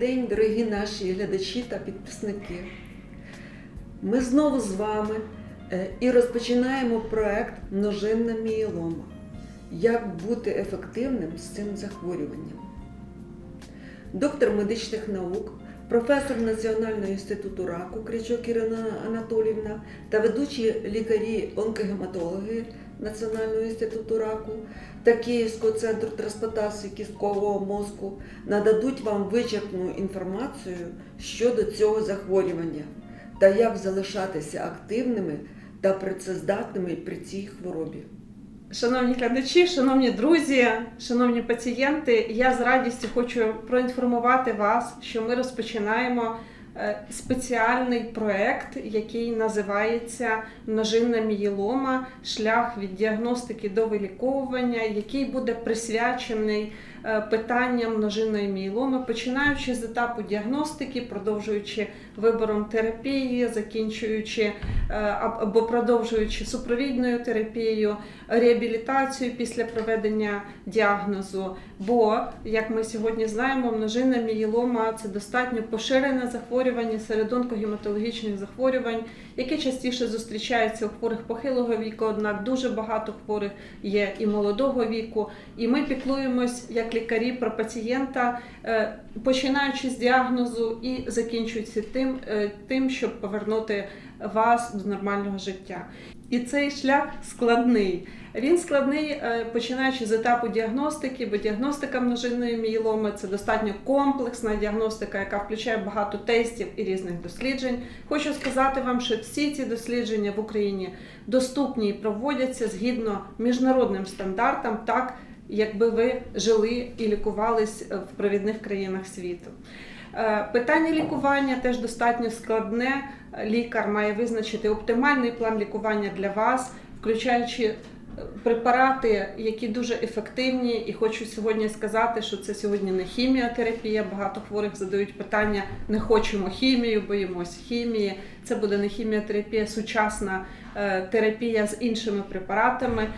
День, дорогі наші глядачі та підписники. Ми знову з вами е, і розпочинаємо проект Множинна мієлома. Як бути ефективним з цим захворюванням? Доктор медичних наук, професор Національного інституту раку Крячок Ірина Анатолівна та ведучі лікарі-онкогематологи Національного інституту раку та Київського центру трансплантації кісткового мозку нададуть вам вичерпну інформацію щодо цього захворювання та як залишатися активними та працездатними при цій хворобі. Шановні глядачі, шановні друзі, шановні пацієнти, я з радістю хочу проінформувати вас, що ми розпочинаємо спеціальний проект, який називається Множинна мієлома, шлях від діагностики до виліковування, який буде присвячений е, питанням множинної мієломи, починаючи з етапу діагностики, продовжуючи вибором терапії, закінчуючи е, або продовжуючи супровідною терапією, реабілітацію після проведення діагнозу. Бо, як ми сьогодні знаємо, множинна мієлома це достатньо поширене захворювання серед онкогематологічних захворювань, яке частіше зустрічається у хворих похилого віку, однак дуже багато хворих є і молодого віку. І ми піклуємось як лікарі про пацієнта, е, починаючи з діагнозу і закінчуючи тим, е, тим, щоб повернути вас до нормального життя. І цей шлях складний. Він складний, е, починаючи з етапу діагностики, бо діагностика множинної мієломи це достатньо комплексна діагностика, яка включає багато тестів і різних досліджень. Хочу сказати вам, що всі ці дослідження в Україні доступні і проводяться згідно міжнародним стандартам, так якби ви жили і лікувались в провідних країнах світу. Е, Питання лікування теж достатньо складне. Лікар має визначити оптимальний план лікування для вас, включаючи е, препарати, які дуже ефективні. І хочу сьогодні сказати, що це сьогодні не хіміотерапія. Багато хворих задають питання: не хочемо хімію, боїмось хімії. Це буде не хіміотерапія, сучасна е, терапія з іншими препаратами.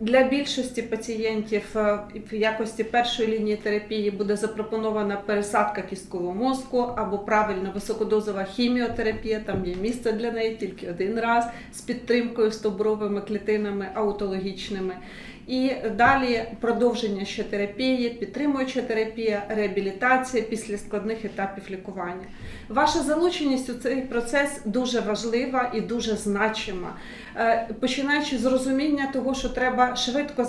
Для більшості пацієнтів е, в якості першої лінії терапії буде запропонована пересадка кісткового мозку або правильно високодозова хіміотерапія. Там є місце для неї тільки один раз з підтримкою стовбуровими клітинами аутологічними. І далі продовження ще терапії, підтримуюча терапія, реабілітація після складних етапів лікування. Ваша залученість у цей процес дуже важлива і дуже значима. Е, Починаючи з розуміння того, що треба швидко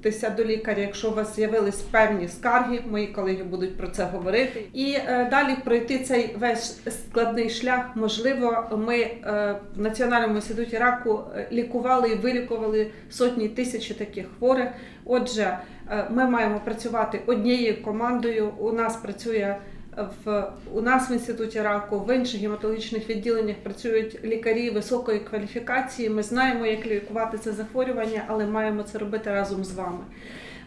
звернутися до лікаря, якщо у вас з'явились певні скарги, мої колеги будуть про це говорити. І е, далі пройти цей весь складний шлях. Можливо, ми е, в Національному інституті раку е, лікували і вилікували сотні тисячі таких хворих. Отже, ми маємо працювати однією командою. У нас працює в у нас в інституті раку, в інших гематологічних відділеннях працюють лікарі високої кваліфікації. Ми знаємо, як лікувати це захворювання, але маємо це робити разом з вами.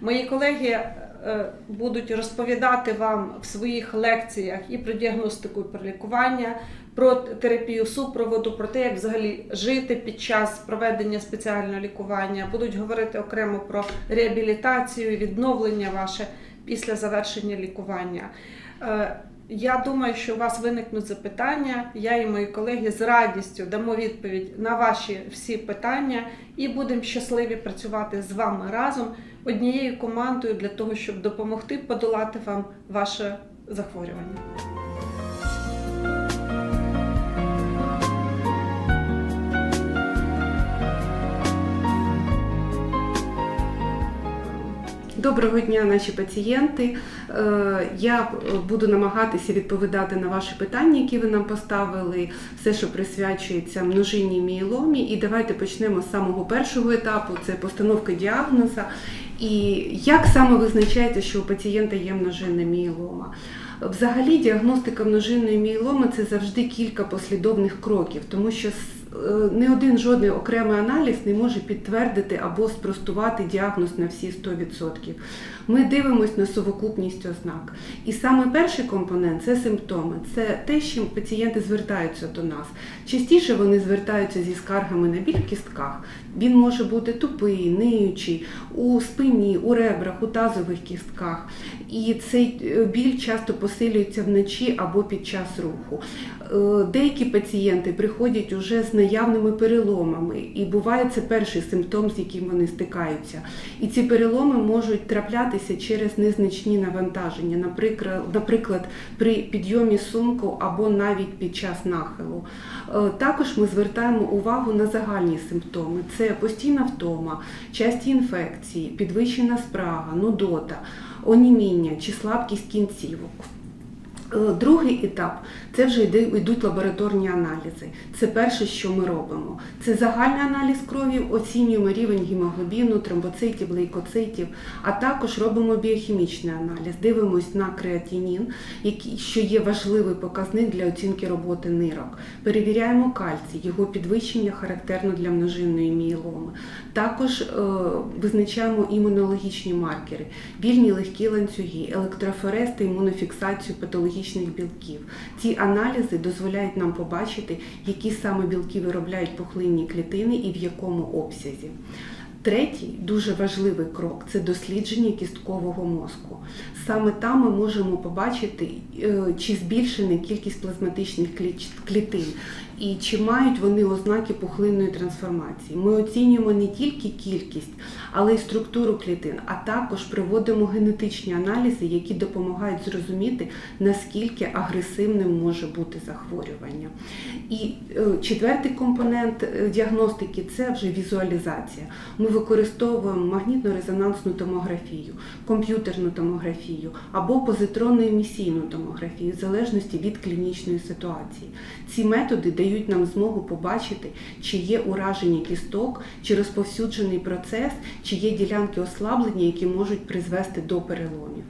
Мої колеги е, будуть розповідати вам в своїх лекціях і про діагностику, і про лікування, про терапію супроводу, про те, як взагалі жити під час проведення спеціального лікування. Будуть говорити окремо про реабілітацію, відновлення ваше після завершення лікування. Е, Я думаю, що у вас виникнуть запитання. Я і мої колеги з радістю дамо відповідь на ваші всі питання і будемо щасливі працювати з вами разом однією командою для того, щоб допомогти подолати вам ваше захворювання. Доброго дня, наші пацієнти. Е, Я буду намагатися відповідати на ваші питання, які ви нам поставили, все, що присвячується множинній мієломі. І давайте почнемо з самого першого етапу це постановка діагноза. І як саме визначається, що у пацієнта є множинна мієлома? Взагалі, діагностика множинної мієломи це завжди кілька послідовних кроків, тому що е, не один жодний окремий аналіз не може підтвердити або спростувати діагноз на всі 100%. Ми дивимося на совокупність ознак. І саме перший компонент це симптоми. Це те, з чим пацієнти звертаються до нас. Частіше вони звертаються зі скаргами на біль в кістках. Він може бути тупий, ниючий, у спині, у ребрах, у тазових кістках. І цей е, біль часто посилюється вночі або під час руху. Е, Деякі пацієнти приходять уже з наявними переломами, і буває це перший симптом, з яким вони стикаються. І ці переломи можуть траплятися через незначні навантаження, наприклад, при підйомі сумку або навіть під час нахилу. Е, Також ми звертаємо увагу на загальні симптоми: це постійна втома, часті інфекції, підвищена спрага, нудота, оніміння чи слабкість кінцівок. Е, Другий етап це вже йдуть лабораторні аналізи. Це перше, що ми робимо. Це загальний аналіз крові, оцінюємо рівень гемоглобіну, тромбоцитів, лейкоцитів, а також робимо біохімічний аналіз. Дивимось на креатинін, що є важливий показник для оцінки роботи нирок. Перевіряємо кальцій, його підвищення характерно для множинної мієломи. Також е, визначаємо імунологічні маркери, вільні легкі ланцюги, електрофорез та імунофіксацію патологічних білків. Ці аналізи дозволяють нам побачити, які саме білки виробляють пухлинні клітини і в якому обсязі. Третій дуже важливий крок це дослідження кісткового мозку. Саме там ми можемо побачити, е, чи збільшена кількість плазматичних клітин і чи мають вони ознаки пухлинної трансформації. Ми оцінюємо не тільки кількість, але й структуру клітин, а також проводимо генетичні аналізи, які допомагають зрозуміти, наскільки агресивним може бути захворювання. І е, четвертий компонент е, діагностики це вже візуалізація. Ми використовуємо магнітно-резонансну томографію, комп'ютерну томографію або позитронну емісійну томографію, в залежності від клінічної ситуації. Ці методи дають нам змогу побачити, чи є ураження кісток, чи розповсюджений процес, чи є ділянки ослаблення, які можуть призвести до переломів.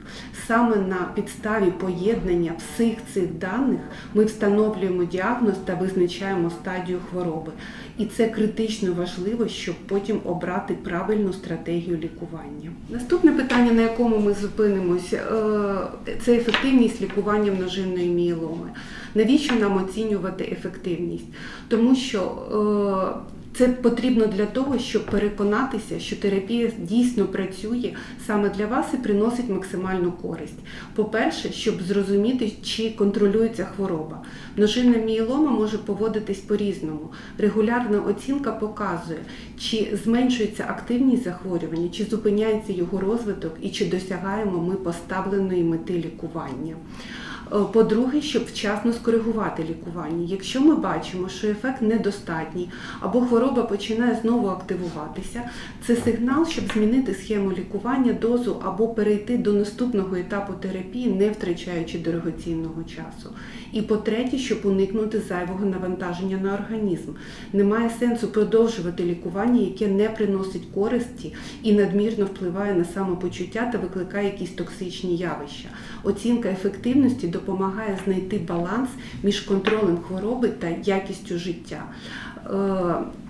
Саме на підставі поєднання всіх цих даних ми встановлюємо діагноз та визначаємо стадію хвороби. І це критично важливо, щоб потім обрати правильну стратегію лікування. Наступне питання, на якому ми зупинимося, е, це ефективність лікування множинної мієломи. Навіщо нам оцінювати ефективність? Тому що е, це потрібно для того, щоб переконатися, що терапія дійсно працює саме для вас і приносить максимальну користь. По-перше, щоб зрозуміти, чи контролюється хвороба. Множинна мієлома може поводитись по-різному. Регулярна оцінка показує, чи зменшується активність захворювання, чи зупиняється його розвиток і чи досягаємо ми поставленої мети лікування. Е, По-друге, щоб вчасно скоригувати лікування. Якщо ми бачимо, що ефект недостатній або хвороба починає знову активуватися, це сигнал, щоб змінити схему лікування, дозу або перейти до наступного етапу терапії, не втрачаючи дорогоцінного часу. І по-третє, щоб уникнути зайвого навантаження на організм. Немає сенсу продовжувати лікування, яке не приносить користі і надмірно впливає на самопочуття та викликає якісь токсичні явища. Оцінка ефективності допомагає знайти баланс між контролем хвороби та якістю життя.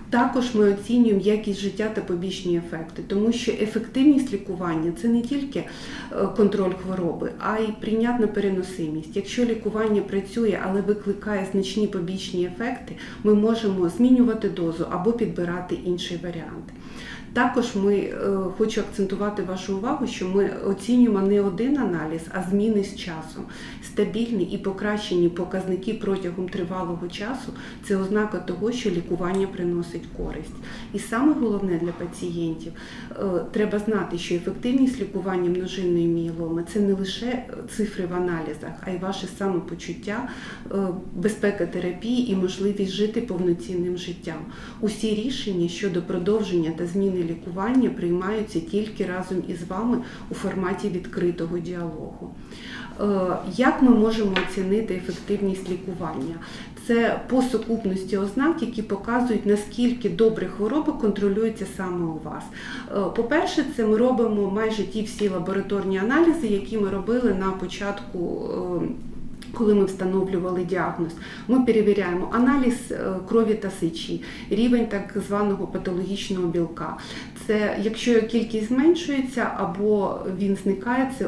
Також ми оцінюємо якість життя та побічні ефекти, тому що ефективність лікування це не тільки е, контроль хвороби, а й прийнятна переносимість. Якщо лікування працює, але викликає значні побічні ефекти, ми можемо змінювати дозу або підбирати інший варіант. Також ми е, хочу акцентувати вашу увагу, що ми оцінюємо не один аналіз, а зміни з часом. Стабільні і покращені показники протягом тривалого часу це ознака того, що лікування приносить користь. І саме головне для пацієнтів е, треба знати, що ефективність лікування множинної мієломи це не лише цифри в аналізах, а й ваше самопочуття, е, безпека терапії і можливість жити повноцінним життям. Усі рішення щодо продовження та зміни лікування приймаються тільки разом із вами у форматі відкритого діалогу. Е, Як ми можемо оцінити ефективність лікування? Це по сукупності ознак, які показують, наскільки добре хвороба контролюється саме у вас. Е, По-перше, це ми робимо майже ті всі лабораторні аналізи, які ми робили на початку. Е, Коли ми встановлювали діагноз, ми перевіряємо аналіз е, крові та сечі, рівень так званого патологічного білка. Це якщо кількість зменшується або він зникає, це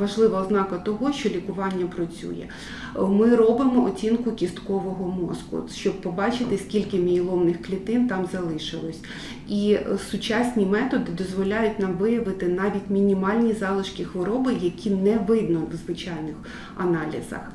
важлива ознака того, що лікування працює. Е, Ми робимо оцінку кісткового мозку, щоб побачити, скільки мієломних клітин там залишилось. І е, сучасні методи дозволяють нам виявити навіть мінімальні залишки хвороби, які не видно в звичайних аналізах.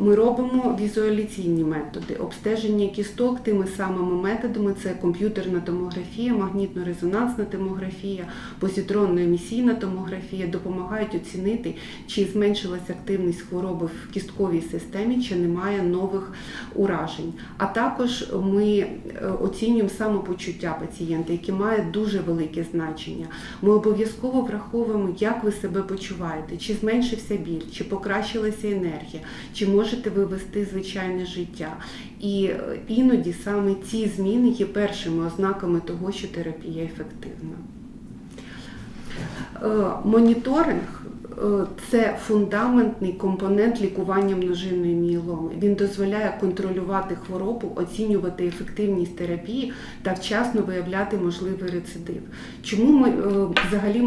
Ми робимо візуаляційні методи, обстеження кісток тими самими методами: це комп'ютерна томографія, магнітно-резонансна томографія, позитронно-емісійна томографія допомагають оцінити, чи зменшилася активність хвороби в кістковій системі, чи немає нових уражень. А також ми е, оцінюємо самопочуття пацієнта, яке має дуже велике значення. Ми обов'язково враховуємо, як ви себе почуваєте, чи зменшився біль, чи покращилася енергія, чи можете ви вести звичайне життя. І е, іноді саме ці зміни є першими ознаками того, що терапія ефективна. Е, Моніторинг це фундаментний компонент лікування множинної мієломи. Він дозволяє контролювати хворобу, оцінювати ефективність терапії та вчасно виявляти можливий рецидив. Чому ми, е, взагалі е,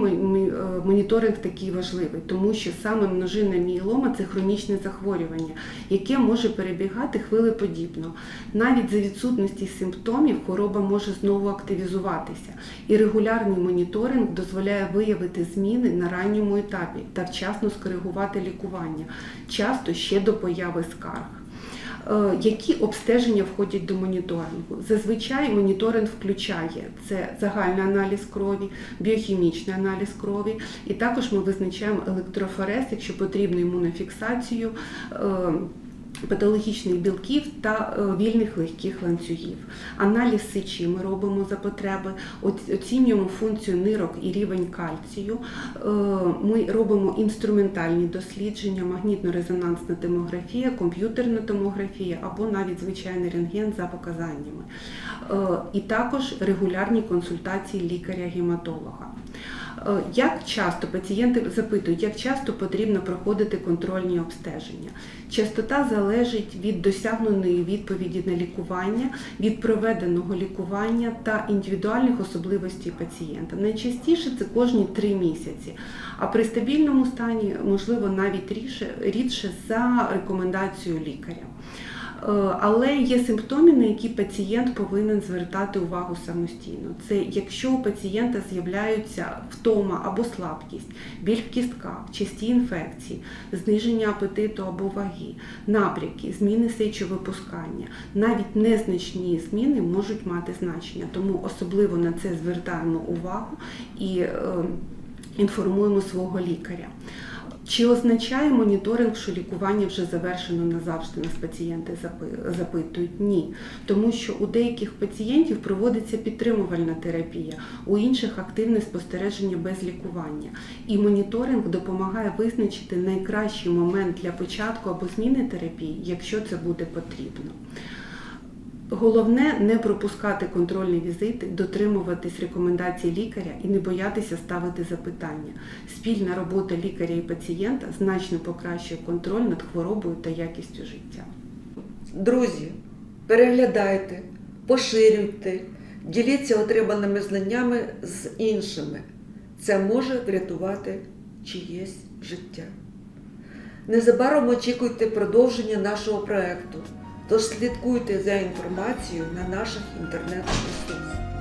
моніторинг такий важливий? Тому що саме множинна мієлома це хронічне захворювання, яке може перебігати хвилеподібно. Навіть за відсутності симптомів хвороба може знову активізуватися. І регулярний моніторинг дозволяє виявити зміни на ранньому етапі та вчасно скоригувати лікування, часто ще до появи скарг. Е, Які обстеження входять до моніторингу? Зазвичай моніторинг включає це загальний аналіз крові, біохімічний аналіз крові, і також ми визначаємо електрофорез, якщо потрібно імунофіксацію. е, Патологічних білків та е, вільних легких ланцюгів. Аналіз сечі ми робимо за потреби, оцінюємо функцію нирок і рівень кальцію. Е, Ми робимо інструментальні дослідження, магнітно-резонансна томографія, комп'ютерна томографія або навіть звичайний рентген за показаннями. Е, І також регулярні консультації лікаря-гематолога. Е, Як часто пацієнти запитують, як часто потрібно проходити контрольні обстеження? Частота залежить від досягненої відповіді на лікування, від проведеного лікування та індивідуальних особливостей пацієнта. Найчастіше це кожні три місяці, а при стабільному стані можливо навіть рідше, рідше за рекомендацією лікаря. Е, Але є симптоми, на які пацієнт повинен звертати увагу самостійно. Це якщо у пацієнта з'являються втома або слабкість, біль в кістках, часті інфекції, зниження апетиту або ваги, набряки, зміни сечовипускання, навіть незначні зміни можуть мати значення. Тому особливо на це звертаємо увагу і е, інформуємо свого лікаря. Чи означає моніторинг, що лікування вже завершено назавжди, нас пацієнти запитують? Ні. Тому що у деяких пацієнтів проводиться підтримувальна терапія, у інших активне спостереження без лікування. І моніторинг допомагає визначити найкращий момент для початку або зміни терапії, якщо це буде потрібно. Головне не пропускати контрольні візити, дотримуватись рекомендацій лікаря і не боятися ставити запитання. Спільна робота лікаря і пацієнта значно покращує контроль над хворобою та якістю життя. Друзі, переглядайте, поширюйте, діліться отриманими знаннями з іншими. Це може врятувати чиєсь життя. Незабаром очікуйте продовження нашого проекту, тож слідкуйте за інформацією на наших інтернет-ресурсах.